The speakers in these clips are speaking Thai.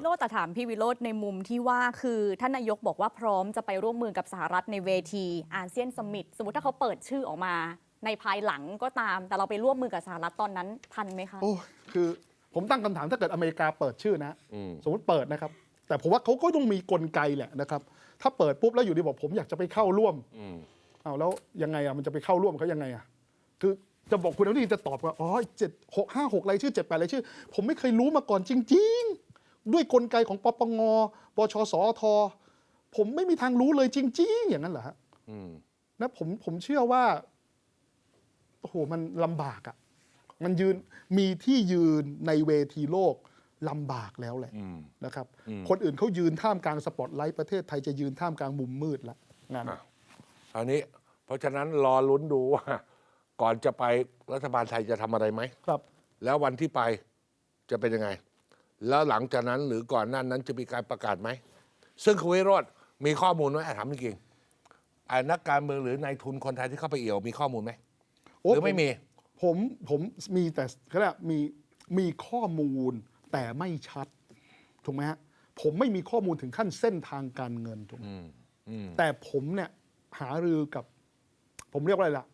วิโรจน์แต่ถามพี่วิโรจน์ในมุมที่ว่าคือท่านนายกบอกว่าพร้อมจะไปร่วมมือกับสหรัฐในเวทีอาเซียนสมิตสมมติถ้าเขาเปิดชื่อออกมา ในภายหลังก็ตาม แต่เราไปร่วมมือกับสหรัฐตอนนั้นทันไหมคะโอ้ยคือผมตั้งคำถามถ้าเกิดอเมริกาเปิดชื่อนะอืมสมมติเปิดนะครับ แต่ผมว่าเขาก็ต้องมีกลไกแหละนะครับ ถ้าเปิดปุ๊บแล้วอยู่ดีบอกผมอยากจะไปเข้าร่วมอืมเอาแล้วยังไงอะมันจะไปเข้าร่วมเขายังไงอะคือจะบอกคุณอนุทินจะตอบว่าอ๋อเจ็ดหกห้าหกรายชื่อเจ็ดแปดรายชื่อ ผมไม่เคยรู้มาก่อนจริง ๆ ด้วยกลไกของปปงปชสอทผมไม่มีทางรู้เลยจริง ๆ อย่างนั้นเหรอฮะอืมนะผมผมเชื่อว่าโอ้โหมันลำบากอะ่ะ มันยืนมีที่ยืนในเวทีโลกลำบากแล้วแหละอืมนะครับอืมคนอื่นเขายืนท่ามกลางสปอตไลท์ประเทศไทยจะยืนท่ามกลางมุมมืดละงานอะอันนี้ เพราะฉะนั้นรอลุ้นดูว่า ก่อนจะไปรัฐบาลไทยจะทำอะไรไหมครับ แล้ววันที่ไปจะเป็นยังไง แล้วหลังจากนั้นหรือก่อนหน้านั้นจะมีการประกาศไหม ซึ่งคุณวิโรจน์มีข้อมูลไหมอะถามจริงๆอะนักการเมืองหรือนายทุนคนไทยที่เข้าไปเอี่ยวมีข้อมูลไหมหโอ้รือไม่มี ผมผมมีแต่เขาเรียกมีมีข้อมูลแต่ไม่ชัดถูกไหมฮะผมไม่มีข้อมูลถึงขั้นเส้นทางการเงินถูกไหมอืมอืมแต่ผมเนี่ยหารือกับ ผมเรียกว่าอะไรล่ะ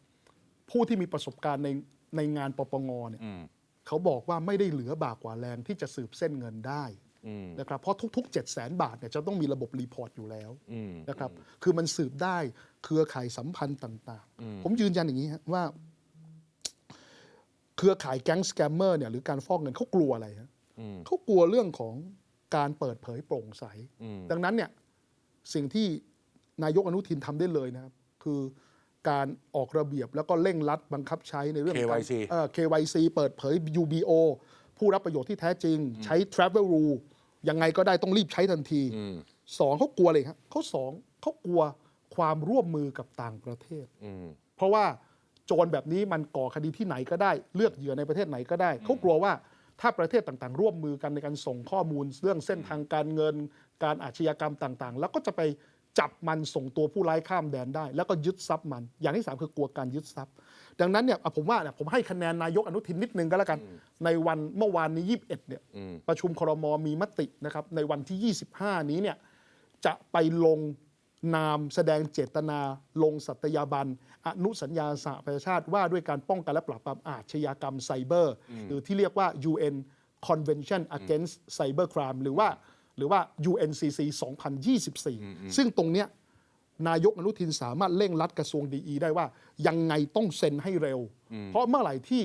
ผู้ที่มีประสบการณ์ในในงานปปงเนี่ยอืม เขาบอกว่าไม่ได้เหลือบากกว่าแรงที่จะสืบเส้นเงินได้อืมนะครับเพราะทุก ๆ7 0 0 0 0 0 บาทเนี่ยจะต้องมีระบบรีพอร์ตอยู่แล้วอืมนะครับคือมันสืบได้เครือข่ายสัมพันธ์ต่าง ๆ ผมยืนยันอย่างนี้ฮะว่า เครือข่ายแก๊งสแกมเมอร์เนี่ยหรือการฟอกเงินเขากลัวอะไรฮะอืมเขากลัวเรื่องของการเปิดเผยโปร่งใสอืมดังนั้นเนี่ยสิ่งที่นายกอนุทินทำได้เลยนะครับ คือ การออกระเบียบแล้วก็เร่งรัดบังคับใช้ในเรื่องของการ KYC เอ่อ KYC เปิดเผย UBO ผู้รับประโยชน์ที่แท้จริง ใช้ Travel Rule ยังไงก็ได้ต้องรีบใช้ทันทีอืมสองเขากลัวเลยครับเขาสองเขากลัวความร่วมมือกับต่างประเทศ อืม เพราะว่าโจรแบบนี้มันก่อคดีที่ไหนก็ได้ เลือกเหยื่อในประเทศไหนก็ได้ เขากลัวว่าถ้าประเทศต่างๆ ร่วมมือกันในการส่งข้อมูล เรื่องเส้นทางการเงิน การอาชญากรรมต่างๆ แล้วก็จะไป จับมันส่งตัวผู้ร้ายข้ามแดนได้ แล้วก็ยึดทรัพย์มัน อย่างที่สามคือกลัวการยึดทรัพย์ ดังนั้นเนี่ยอะผมว่าเนี่ยผมให้คะแนนนายกอนุทินนิดนึงก็แล้วกัน ในวันเมื่อวานนี้ 21เนี่ยอืมประชุมครมมีมตินะครับในวันที่ 25 นี้เนี่ยจะไปลงนามแสดงเจตนาลงสัตยาบัน อนุสัญญาสหประชาชาติว่าด้วยการป้องกันและปราบปรามอาชญากรรมไซเบอร์ หรือที่เรียกว่า UN Convention Against Cybercrime หรือว่า หรือว่า UNCC 2024 ซึ่งตรงเนี้ยนายกอนุทินสามารถเร่งรัดกระทรวงดีได้ว่า ยังไงต้องเซ็นให้เร็ว เพราะเมื่อไหร่ที่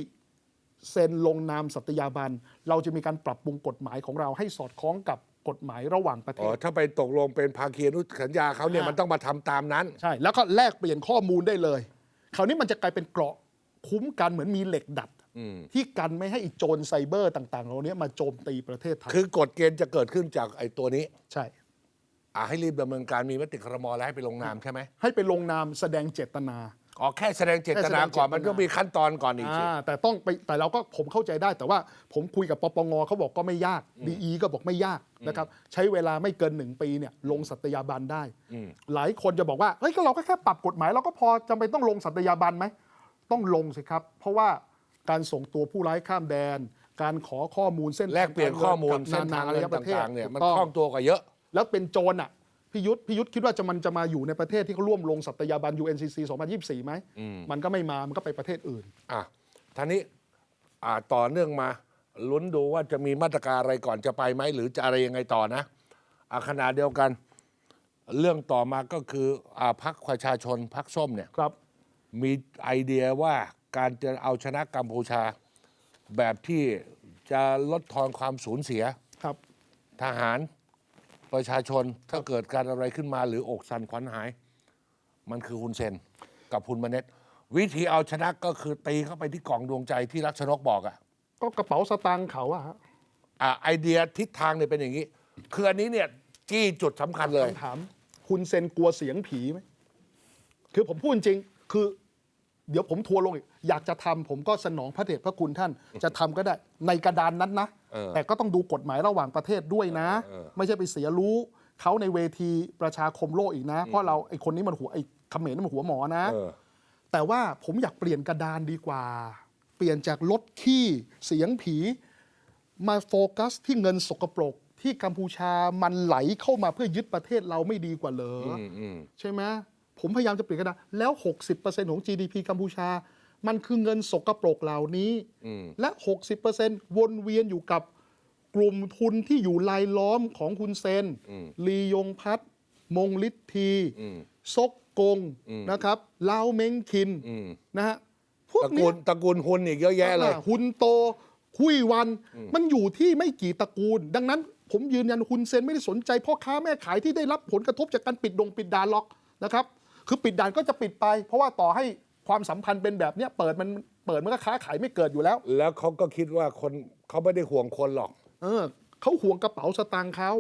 เซ็นลงนามสัตยาบัน เราจะมีการปรับปรุงกฎหมายของเราให้สอดคล้องกับกฎหมายระหว่างประเทอ๋อศถ้าไปตกลงเป็นภาคีอนุสัญญาเขาเนี่ยอ่ามัมันต้องมาทำตามนั้น ใช่ แล้วก็แลกเปลี่ยนข้อมูลได้เลย คราวนี้มันจะกลายเป็นเกราะคุ้มกันเหมือนมีเหล็กดัดอืม ที่กันไม่ให้อีโจรไซเบอร์ต่างๆเหล่านี้มาโจมตีประเทศไทยคือกฎเกณฑ์จะเกิดขึ้นจากไอ้ตัวนี้ ใช่ อ่าให้รีบดำเนินการมีมติครมแล้วให้ไปลงนามใช่ไหมให้ไปลงนามแสดงเจตนา อ๋อแค่แสดงเจตแค่แสดนางก่อนเจตนามัมันก็มีขั้นตอนก่อนอีกสิอ่าแต่ต้องไปแต่เราก็ผมเข้าใจได้ แต่ว่าผมคุยกับปปงเขาบอกก็ไม่ยากดีก็บอกไม่ยากนะครับใช้เวลาไม่เกินหนึ่งปีเนี่ยลงสัตยาบันได้ อืม หลายคนจะบอกว่าเฮ้ยก็เราก็แค่ปรับกฎหมายเราก็พอจำเป็นต้องลงสัตยาบันไหม ต้องลงสิครับ เพราะว่า การส่งตัวผู้ร้ายข้ามแดน การขอข้อมูลเส้นทางแลกเปลี่ยนข้อมูลกับเส้นทางนาเงินนระประเทศต่างๆเนี่ยมันถูกคล่องตัวกว่าเยอะ แล้วเป็นโจรอะพี่ยุทธพี่ยุทธคิดว่าจะมันจะมาอยู่ในประเทศที่เขาร่วมลงสัตยาบัน UNCC 2024 ไหมอืมมันก็ไม่มา มันก็ไปประเทศอื่น อะท่านี้อ่าต่อเนื่องมา ลุ้นดูว่าจะมีมาตรการอะไรก่อนจะไปไหม หรือจะอะไรยังไงต่อนะอาขณะเดียวกัน เรื่องต่อมาก็คืออ่าพักประชาชนพักส้มเนี่ยครับ มีไอเดียว่า การจะเอาชนะกัมพูชา แบบที่จะลดทอนความสูญเสีย ครับ ทหารประชาชนถ้าเกิดการอะไรขึ้นมาหรืออกสั่นขวัญหาย มันคือฮุนเซนกับฮุนมาเน็ต วิธีเอาชนะก็คือตีเข้าไปที่กล่องดวงใจที่รักชนกบอกอะก็กระเป๋าสตางค์เขาอะฮะอะไอเดียทิศทางเนี่ยเป็นอย่างนี้ คืออันนี้เนี่ยจี้จุดสำคัญเลย คำถาม คุณเซนกลัวเสียงผีไหม คือผมพูดจริง คือ เดี๋ยวผมทัวร์ลงอีกอยากจะทำผมก็สนองพระเดชพระคุณท่าน จะทำก็ได้ในกระดานนั้นนะ เออ แต่ก็ต้องดูกฎหมายระหว่างประเทศด้วยนะ เออ ไม่ใช่ไปเสียรู้เขาในเวทีประชาคมโลกอีกนะ เพราะเราไอคนนี้มันหัวไอเขมรนี่มันหัวหมอนะ เออ แต่ว่าผมอยากเปลี่ยนกระดานดีกว่า เปลี่ยนจากลดขี้เสียงผีมาโฟกัสที่เงินสกปรก ที่กัมพูชามันไหลเข้ามาเพื่อยึดประเทศเราไม่ดีกว่าเหรออืมอืม ใช่ไหม ผมพยายามจะเปลี่ยนกระดาษแล้ว 60%ของ GDP กัมพูชา มันคือเงินสกปรกเหล่านี้อืมและ 60%วนเวียนอยู่กับกลุ่มทุนที่อยู่ลายล้อมของคุณเซนอืมลียงพัฒน์มงลิทธีอืมซกกงอืมนะครับลาวเมงคินอืมนะฮะพวกตระกูเนี้ลตระกูลฮุนอีกเยอะแยะเลยอ่าฮุนโต คุยวัน มันอยู่ที่ไม่กี่ตระกูล ดังนั้นผมยืนยันฮุนเซนไม่ได้สนใจพ่อค้าแม่ขายที่ได้รับผลกระทบจากการปิดดงปิดด่านหรอกนะครับ คือปิดด่านก็จะปิดไป เพราะว่าต่อให้ความสัมพันธ์เป็นแบบเนี้ยเปิดมันเปิดมันก็ค้าขายไม่เกิดอยู่แล้ว แล้วเขาก็คิดว่าคนเขาไม่ได้ห่วงคนหรอก เออเขาห่วงกระเป๋าสตางค์เขา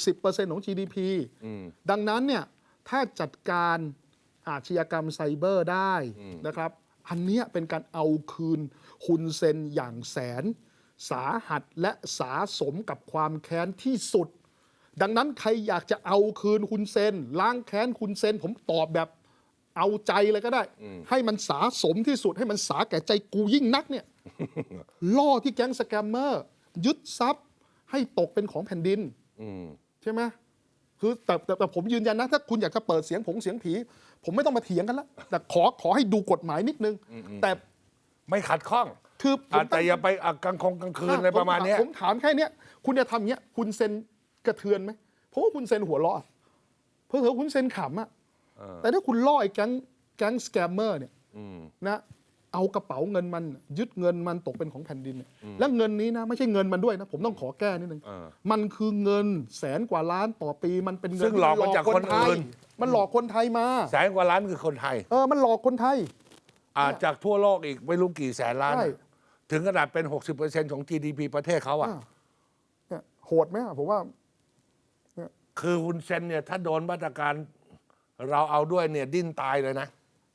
60%ของ GDP อืมดังนั้นเนี่ยถ้าจัดการอาชญากรรมไซเบอร์ได้นะครับ อันเนี้ยเป็นการเอาคืนฮุนเซนอย่างแสน สาหัสและสาสมกับความแค้นที่สุด ดังนั้นใครอยากจะเอาคืนคุณเซนล้างแค้นคุณเซนผมตอบแบบเอาใจเลยก็ได้ ให้มันสาสมที่สุดให้มันสาแก่ใจกูยิ่งนักเนี่ยล่อที่แก๊งสแกมเมอร์ ยึดทรัพย์ ให้ตกเป็นของแผ่นดินอืมใช่ไหมคือแต่แต่แต่ผมยืนยันนะ ถ้าคุณอยากจะเปิดเสียงผงเสียงผี ผมไม่ต้องมาเถียงกันละแต่ขอขอให้ดูกฎหมายนิดนึง แต่ไม่ขัดข้องคือผมอะแต่อย่าไปอะกลางคงกลางคืนอะไรประมาณเนี้ยผมถามแค่เนี้ยคุณจะทำอย่างเงี้ย คุณเซน กระเทือนไหมเพราะว่าคุณเซนหัวเราะเพื่อเถอะคุณเซนขำอะเออแต่ถ้าคุณล่อไอ้แก๊งแก๊งสแกมเมอร์เนี่ยอืมนะเอากระเป๋าเงินมัน ยึดเงินมันตกเป็นของแผ่นดินเนี่ยแล้วเงินนี้นะ ไม่ใช่เงินมันด้วยนะ ผมต้องขอแก้นิดนึงเออมันคือเงินแสนกว่าล้านต่อปีมันเป็นเงินซึ่งหลอกมาจากคนไทยอื่นมันหลอกคนไทยมา แสนกว่าล้านคือคนไทย เออมันหลอกคนไทย อาจากทั่วโลกอีกไม่รู้กี่แสนล้านใช่ถึงขนาดเป็น 60%ของ GDP ประเทศเขาอะอ่าเนี่ยโหดไหมอะผมว่า คือฮุนเซนเนี่ยถ้าโดนมาตรการเราเอาด้วยเนี่ยดิ้นตายเลยนะ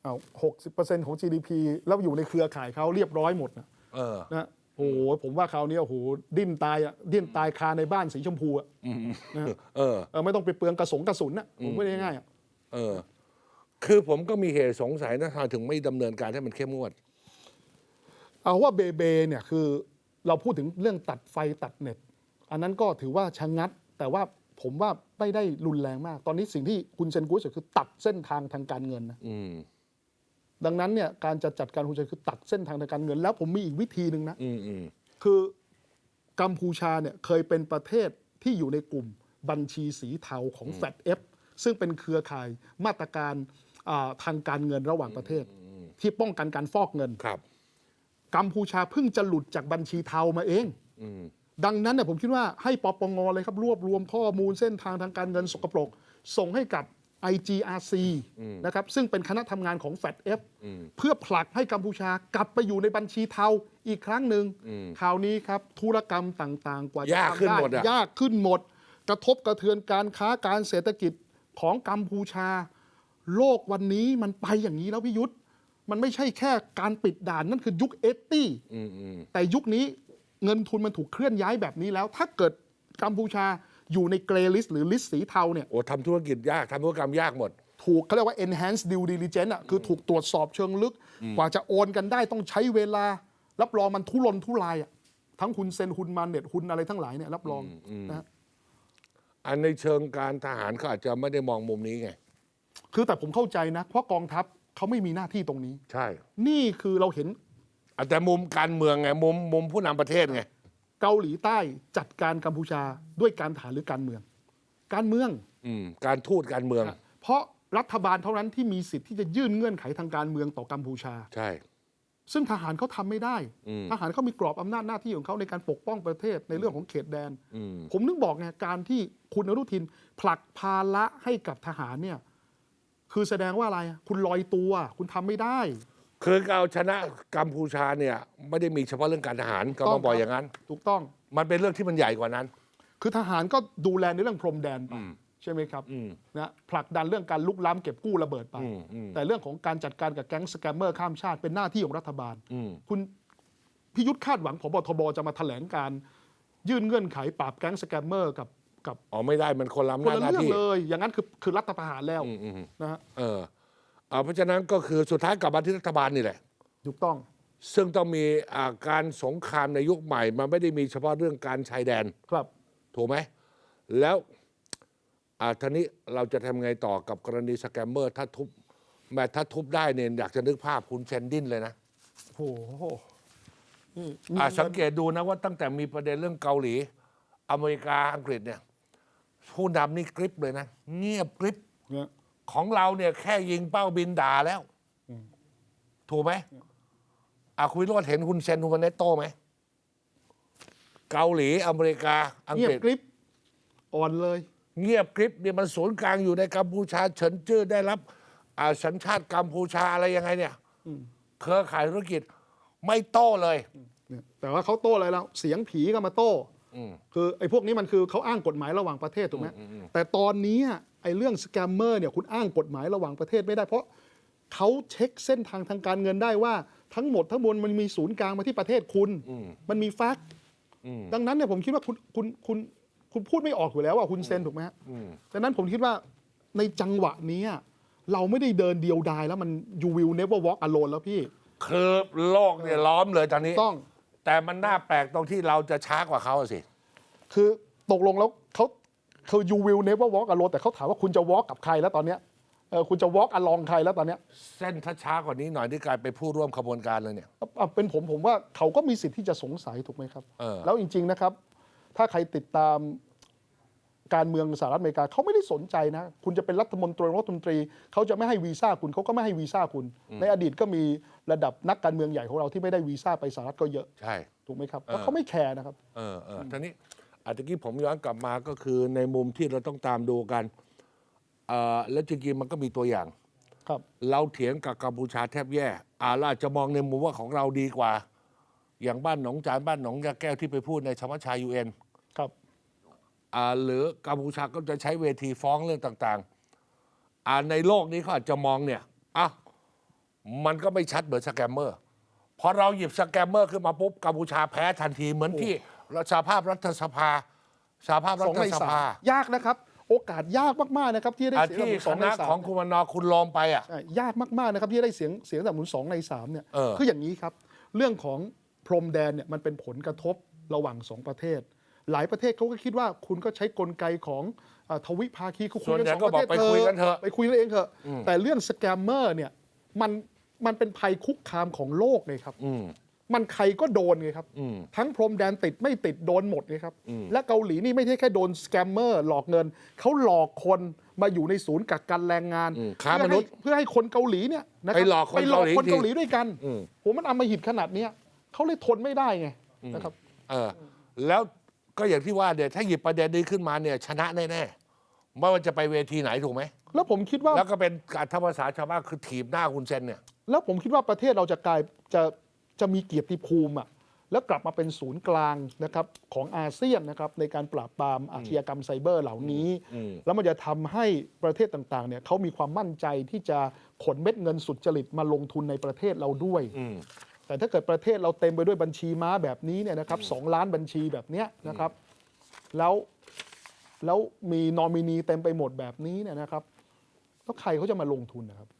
เอาหกสิบเปอร์เซ็นต์ของ GDP แล้วอยู่ในเครือข่ายเขาเรียบร้อยหมดนะเออ นะโอ้โหผมว่าคราวนี้โอ้โหดิ้นตายอะดิ้นตายคาในบ้านสีชมพูอะนะเออ เออไม่ต้องไปเปลืองกระสงกระสุนนะผมพูดง่ายๆอะเออ คือผมก็มีเหตุสงสัยนะทำไมถึงไม่ดำเนินการให้มันเข้มงวด เอาว่าเบเบเนี่ยคือเราพูดถึงเรื่องตัดไฟตัดเน็ต อันนั้นก็ถือว่าชะงัด แต่ว่า ผมว่าไม่ได้รุนแรงมาก ตอนนี้สิ่งที่คุณเซนกุสคือตัดเส้นทางทางการเงินนะอืมดังนั้นเนี่ยการจะจัดการคุณเซนคือตัดเส้นทางทางการเงิน แล้วผมมีอีกวิธีหนึ่งนะ อืมอืมคือกัมพูชาเนี่ยเคยเป็นประเทศที่อยู่ในกลุ่มบัญชีสีเทาของแฟดเอฟซึ่งเป็นเครือข่ายมาตรการอ่าทางการเงินระหว่างประเทศ ที่ป้องกันการฟอกเงิน ครับ กัมพูชาเพิ่งจะหลุดจากบัญชีเทามาเอง อืม ดังนั้นเนี่ยผมคิดว่าให้ปปงเลยครับรวบรวมข้อมูลเส้นทางทางการเงินสกปรก ส่งให้กับ IGRC นะครับซึ่งเป็นคณะทำงานของ FATF เพื่อผลักให้กัมพูชากลับไปอยู่ในบัญชีเทาอีกครั้งหนึ่งคราวนี้ครับธุรกรรมต่างๆ กว่าจะยากขึ้นทำหมดอะยากขึ้นหมด กระทบกระเทือนการค้าการเศรษฐกิจของกัมพูชา โลกวันนี้มันไปอย่างนี้แล้วพี่ยุทธมันไม่ใช่แค่การปิดด่านนั่นคือยุคเอตี้อืมอืมแต่ยุคนี้ เงินทุนมันถูกเคลื่อนย้ายแบบนี้แล้ว ถ้าเกิดกัมพูชาอยู่ในเกรลิสหรือลิสต์สีเทาเนี่ย โอ้ทำธุรกิจยากทำธุรกรรมยากหมด ถูกเขาเรียกว่า enhanced due diligence อะคือถูกตรวจสอบเชิงลึก กว่าจะโอนกันได้ต้องใช้เวลา รับรองมันทุรนทุรายอะทั้งคุณเซนคุณมันเน็ตคุณอะไรทั้งหลายเนี่ยรับรองนะฮะอันในเชิงการทหารเขาอาจจะไม่ได้มองมุมนี้ไง คือแต่ผมเข้าใจนะ เพราะกองทัพเขาไม่มีหน้าที่ตรงนี้ ใช่ นี่คือเราเห็นอะ แต่มุมการเมืองไงมุมมุมผู้นำประเทศไง เกาหลีใต้จัดการกัมพูชาด้วยการทหารหรือการเมือง การเมือง อืมการทูตการเมือง เพราะรัฐบาลเท่านั้นที่มีสิทธิ์ที่จะยื่นเงื่อนไขทางการเมืองต่อกัมพูชา ใช่ ซึ่งทหารเขาทำไม่ได้ อืม ทหารเขามีกรอบอำนาจหน้าที่ของเขาในการปกป้องประเทศในเรื่องของเขตแดน อืม ผมนึกบอกไงการที่คุณอนุทินผลักภาระให้กับทหารเนี่ย คือแสดงว่าอะไร คุณลอยตัว คุณทำไม่ได้ คือเอาชนะกัมพูชาเนี่ยไม่ได้มีเฉพาะเรื่องการทหารก็ต้ต้อองงบอกครับอย่างนั้น ถูกต้อง มันเป็นเรื่องที่มันใหญ่กว่านั้น คือทหารก็ดูแลในเรื่องพรมแดนไปอืมใช่ไหมครับอืมนะผลักดันเรื่องการลุกล้ำเก็บกู้ระเบิดไป อืมอืม แต่เรื่องของการจัดการกับแก๊งสแกมเมอร์ข้ามชาติเป็นหน้าที่ของรัฐบาล อืม คุณพิยุทธ์คาดหวังพบทบจะมาแถลงการยื่นเงื่อนไขปราบแก๊งสแกมเมอร์กับกับอ๋อไม่ได้มันคนละคอำนนาจละหน้าเรื่องที่เลย อย่างนั้นคือคือรัฐประหารแล้วอืมอืมนะฮะ เออเอาเพราะฉะนั้นก็คือสุดท้ายกลับมาที่รัฐบาลนี่แหละ ถูกต้องซึ่งต้องมีอ่าการสงครามในยุคใหม่ มันไม่ได้มีเฉพาะเรื่องการชายแดน ครับ ถูกไหม แล้วอ่าทีนี้เราจะทำไงต่อกับกรณีสแกมเมอร์ ถ้าทุบแม้ถ้าทุบได้เนี่ยอยากจะนึกภาพคุณเซนดินเลยนะโอ้โหนี่มีอ่าเงินสังเกตดูนะว่าตั้งแต่มีประเด็นเรื่องเกาหลี อเมริกาอังกฤษเนี่ย ผู้นำนี่กริบเลยนะ เงียบกริบเนี่ย ของเราเนี่ยแค่ยิงเป้าบินด่าแล้ว ถูกไหมอะคุยรอดเห็นคุณเซนฮูมาเนโตไหม เกาหลีอเมริกา อังเงียกบฤษ กริบอ่อนเลย เงียบกริบเนี่ยมันศูนย์กลางอยู่ในกัมพูชาเฉินจื้อได้รับอ่าสัญชาติกัมพูชาอะไรยังไงเนี่ยเครือข่ายธุรกิจไม่โต้เลย เนี่ยแต่ว่าเขาโต้อะไรแล้ว เสียงผีก็มาโต้ อืม คือไอ้พวกนี้มันคือเขาอ้างกฎหมายระหว่างประเทศถูกไหมแต่ตอนนี้ ไอ้เรื่องสแกมเมอร์เนี่ยคุณอ้างกฎหมายระหว่างประเทศไม่ได้เพราะเขาเช็คเส้นทางทางการเงินได้ว่าทั้งหมดทั้งมวลมันมีศูนย์กลางมาที่ประเทศคุณ มันมีแฟกต์อืมดังนั้นเนี่ยผมคิดว่าคุณคุณคุณคุณพูดไม่ออกอยู่แล้วว่าคุณเซนถูกไหมฮะอืมดังนั้นผมคิดว่าในจังหวะนี้เราไม่ได้เดินเดียวดายแล้วมัน you will never walk alone แล้วพี่คือโลกเนี่ยล้อมเลยตอนนี้ต้อง แต่มันน่าแปลกตรงที่เราจะช้ากว่าเขาอะสิ คือตกลงแล้วเขา คือ you will never walk alone แต่เขาถามว่าคุณจะ walk กับใครแล้วตอนเนี้ยเออคุณจะ walk along ใครแล้วตอนเนี้ยเส้นถ้าช้ากว่านี้หน่อยที่กลายไปนผู้ร่วมขบวนการเลยเนี่ย อะเป็นผมผมว่าเขาก็มีสิทธิ์ที่จะสงสัยถูกไหมครับ เออ แล้วจริง ๆนะครับ ถ้าใครติดตามการเมืองสหรัฐอเมริกาเขาไม่ได้สนใจนะ คุณจะเป็นรัฐมนตรีรัฐมนตรีเขาจะไม่ให้วีซ่าคุณเขาก็ไม่ให้วีซ่าคุณ ในอดีตก็มีระดับนักการเมืองใหญ่ของเราที่ไม่ได้วีซ่าไปสหรัฐก็เยอะใช่ ถูกไหมครับเออเพราะเขาไม่แคร์นะครับ เออเออทีนี้ อาจจะกี้ผมย้อนกลับมาก็คือในมุมที่เราต้องตามดูกันเอ่อแล้วจริงๆมันก็มีตัวอย่าง ครับ เราเถียงกับกัมพูชาแทบแย่อ่าเราอาจจะมองในมุมว่าของเราดีกว่า อย่างบ้านหนองจานบ้านหนองยาแก้วที่ไปพูดในสมัชชายูเอ็นครับ อ่าหรือกัมพูชาก็จะใช้เวทีฟ้องเรื่องต่างๆอ่าในโลกนี้เขาอาจจะมองเนี่ยอะมันก็ไม่ชัดเหมือนสแกมเมอร์พอเราหยิบสแกมเมอร์ขึ้นมาปุ๊บกัมพูชาแพ้ทันทีเหมือนที่ สหภาพรัฐสภาสหภาพรัสองฐในสสามภายากนะครับ โอกาสยากมากๆนะครับที่ได้อะเสียงที่สคองในณะสามของคุณวันนอร์คุณลงไปอะ ใช่ยากมากๆนะครับที่ได้เสียงเสียงสนับสนุนสองในสามเนี่ยเออ คืออย่างนี้ครับ เรื่องของพรมแดนเนี่ยมันเป็นผลกระทบระหว่างสองประเทศ หลายประเทศเขาก็คิดว่าคุณก็ใช้กลไกของเอ่อทวิภาคีเขาคุยกันส่วนใหญ่สองก็ประเทศบอกไปคุยกันเถอะไปคุยกันเองเถอะแต่เรื่องสแกมเมอร์เนี่ยมันมันเป็นภัยคุกคามของโลกเลยครับ อืม มันใครก็โดนไงครับอืมทั้งพรมแดนติดไม่ติดโดนหมดไงครับอืมและเกาหลีนี่ไม่ใช่แค่โดนสแกมเมอร์หลอกเงิน เขาหลอกคนมาอยู่ในศูนย์กักกันแรงงานอืมค้ามนุษย์เพื่อให้เพื่อให้คนเกาหลีเนี่ยนะครัไปหลอกคนไปหลอกคนเกาเกาหหลีลีด้วยกันอืมผมมันอำมหิตขนาดเนี้ยเขาเลยทนไม่ได้ไงนะครับ เออ แล้วก็อย่างที่ว่าเดี๋ยวถ้าหยิบประเด็นนี้ขึ้นมาเนี่ย ชนะแน่ๆไม่ว่าจะไปเวทีไหนถูกไหมแล้วผมคิดว่าแล้วก็เป็นการทำภาษาชาวบ้านคือถีบหน้าคุณเซนเนี่ย แล้วผมคิดว่าประเทศเราจะกลายจะ จะมีเกียรติภูมิอะแล้วกลับมาเป็นศูนย์กลางนะครับของอาเซียนนะครับในการปราบปรามอาชญากรรมไซเบอร์เหล่านี้อืมแล้วมันจะทำให้ประเทศต่างๆเนี่ยเขามีความมั่นใจที่จะขนเม็ดเงินสุจริตมาลงทุนในประเทศเราด้วยอืมแต่ถ้าเกิดประเทศเราเต็มไปด้วยบัญชีม้าแบบนี้เนี่ยนะครับสองล้านบัญชีแบบเนี้ยนะครับ แล้วแล้วมีนอมินีเต็มไปหมดแบบนี้เนี่ยนะครับแล้วใครเขาจะมาลงทุนนะครับอืม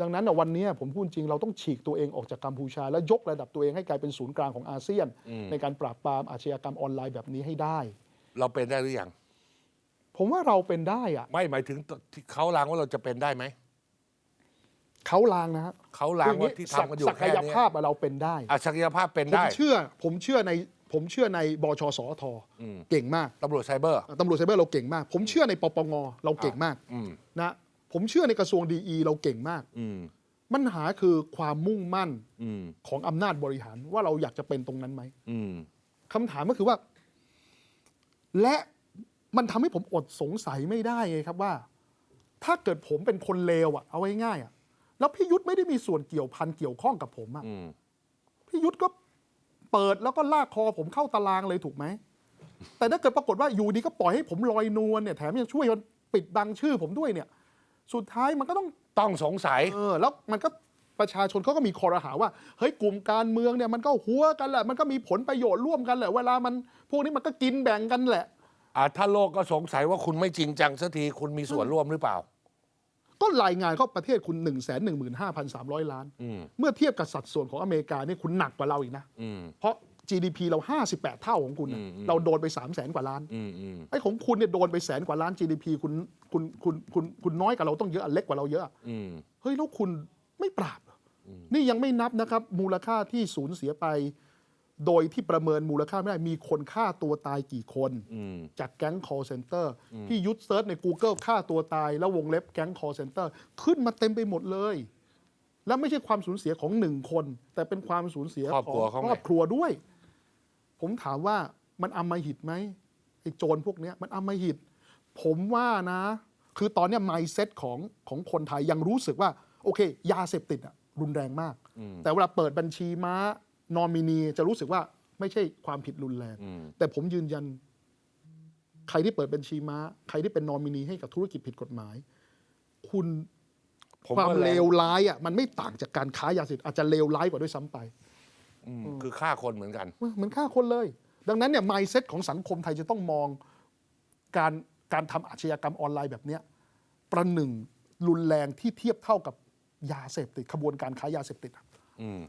ดังนั้นนะวันนี้ผมพูดจริงเราต้องฉีกตัวเองออกจากกัมพูชา แล้วยกระดับตัวเองให้กลายเป็นศูนย์กลางของอาเซียน ในการปราบปรามอาชญากรรมออนไลน์แบบนี้ให้ได้ เราเป็นได้หรือยังผมว่าเราเป็นได้อะไม่หมายถึงที่เขาลางว่าเราจะเป็นได้ไหมเขาลางนะฮะเขาลางว่าที่ศักทำกันอยู่ศักแค่ยเนี้ยภาพอะเราเป็นได้อะศักยภาพเป็นผมได้เชื่อ ผมเชื่อในผมเชื่อในบชสอทอืมเก่งมากตำรวจไซเบอร์ตำรวจไซเบอร์เราเก่งมาก ผมเชื่อในปปงเราเก่งมากอืมนะ ผมเชื่อในกระทรวงดีเราเก่งมากอืมปัญหาคือความมุ่งมั่นอืมของอำนาจบริหารว่าเราอยากจะเป็นตรงนั้นไหมอืมคำถามก็คือว่า และมันทำให้ผมอดสงสัยไม่ได้ไงครับว่า ถ้าเกิดผมเป็นคนเลวอะเอาไว้ง่ายๆอะแล้วพี่ยุทธไม่ได้มีส่วนเกี่ยวพันเกี่ยวข้องกับผมอะอืมพี่ยุทธก็เปิดแล้วก็ลากคอผมเข้าตารางเลยถูกไหมแต่ถ้าเกิดปรากฏว่าอยู่ดีก็ปล่อยให้ผมลอยนวลเนี่ยแถมยังช่วยมันปิดบังชื่อผมด้วยเนี่ย สุดท้ายมันก็ต้องต้องสงสัย เออแล้วมันก็ประชาชนเขาก็มีคอรหาว่าเฮ้ยกลุ่มการเมืองเนี่ยมันก็หัวกันแหละมันก็มีผลประโยชน์ร่วมกันแหละเวลามันพวกนี้มันก็กินแบ่งกันแหละ อ่าถ้าโลกก็สงสัยว่าคุณไม่จริงจังสักทีคุณมีส่วนร่วมหรือเปล่า ก็รายงานเข้าประเทศคุณ 1 1 5 3 0 0 ล้าน อืม เมื่อเทียบกับสัดส่วนของอเมริกานี่คุณหนักกว่าเราอีกนะ อืม เพราะ GDP เรา 58 เท่าของคุณน่ะอืมอืมเราโดนไป 3 0 0แสนกว่าล้านอืมอืมไอ้ของคุณเนี่ยโดนไปแสนกว่าล้าน GDP คุณคุณคุณคุณคุณน้อยกว่าเราต้องเยอะเล็กกว่าเราเยอะอืมเฮ้ยแล้วคุณไม่ปราบเหรออนี่ยังไม่นับนะครับ มูลค่าที่สูญเสียไป โดยที่ประเมินมูลค่าไม่ได้มีคนฆ่าตัวตายกี่คนอืมจากแก๊ง call center ที่ยุทธเซิร์ชใน Google ฆ่าตัวตาย แล้ววงเล็บแก๊ง call center ขึ้นมาเต็มไปหมดเลยและไม่ใช่ความสูญเสียของหนึ่งคน แต่เป็นความสูญเสียครอบขอครัวงเขาไงครอบครัวด้วย ผมถามว่ามันอำมหิตไหมไอ้โจรพวกเนี้ยมันอำมหิต ผมว่านะ คือตอนเนี้ย mindset ของของคนไทยยังรู้สึกว่า โอเค ยาเสพติดอะรุนแรงมาก แต่เวลาเปิดบัญชีม้านอมินีจะรู้สึกว่าไม่ใช่ความผิดรุนแรงอืมแต่ผมยืนยัน ใครที่เปิดบัญชีม้า ใครที่เป็นนอมินีให้กับธุรกิจผิดกฎหมาย คุณผมความว่าแรงเลวร้ายอะมันไม่ต่างจากการค้ายาเสพติดอาจจะเลวร้ายกว่าด้วยซ้ำไป อืมคือฆ่าคนเหมือนกัน เหมือนฆ่าคนเลย ดังนั้นเนี่ย mindset ของสังคมไทยจะต้องมองการการทำอาชญากรรมออนไลน์แบบเนี้ยประหนึ่งรุนแรงที่เทียบเท่ากับยาเสพติดขบวนการค้ายาเสพติดอะ อืม